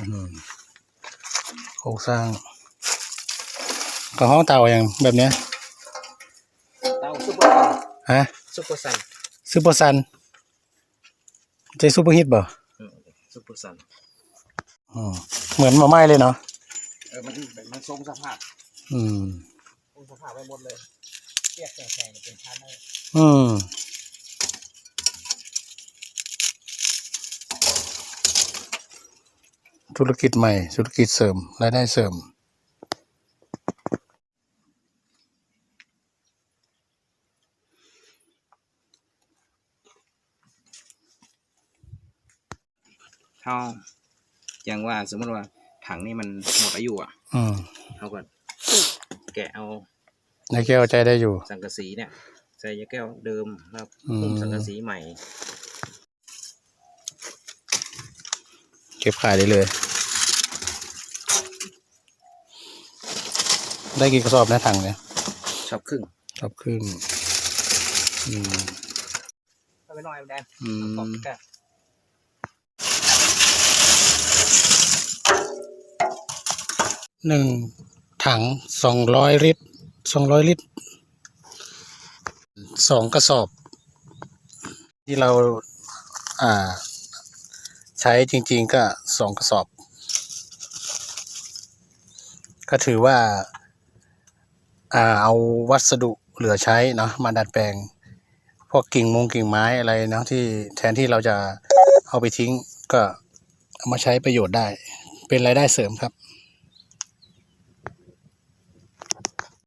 อืมโครงสร้างก็ห้องเตาอย่างแบบเนี้ยเตาซุปเปอร์ซันฮะซุปเปอร์ซันซูเปอร์ซันใจซูเปอร์ฮิตบ่อืมซุปเปอร์ซันอืมเหมือนหมาไหม้เลยเนาะเออมันมันทรงสภาพ อืมทรงสภาพไปหมดเลยเปียกแข็งๆเป็นชั้นเลยอืม ธุรกิจใหม่ ธุรกิจเสริมรายได้เสริม เท่าอย่างว่าสมมติว่าถังนี่มันหมดอายุอะอืมเขาก็แกะเอาในแก้วใจได้อยู่ สังกะสีเนี่ยใส่ยาแก้วเดิมแล้วอืมปรุงสังกะสีใหม่ เก็บขายได้เลย ได้กี่กระสอบนะถังเนี่ยชอบครึ่งชอบครึ่งอืมก็ไปหน่อยแดงอืตอบมกันหนึ่งถังสองร้อยลิตรสองร้อยลิตรสองกระสอบ ที่เราอ่า ใช้จริง ๆ ก็สองกระสอบ ก็ถือว่าอ่า เอาวัสดุเหลือใช้เนาะมาดัดแปลง พวกกิ่งมงกิ่งไม้อะไรเนาะที่แทนที่เราจะเอาไปทิ้งก็เอามาใช้ประโยชน์ได้ เป็นรายได้เสริมครับ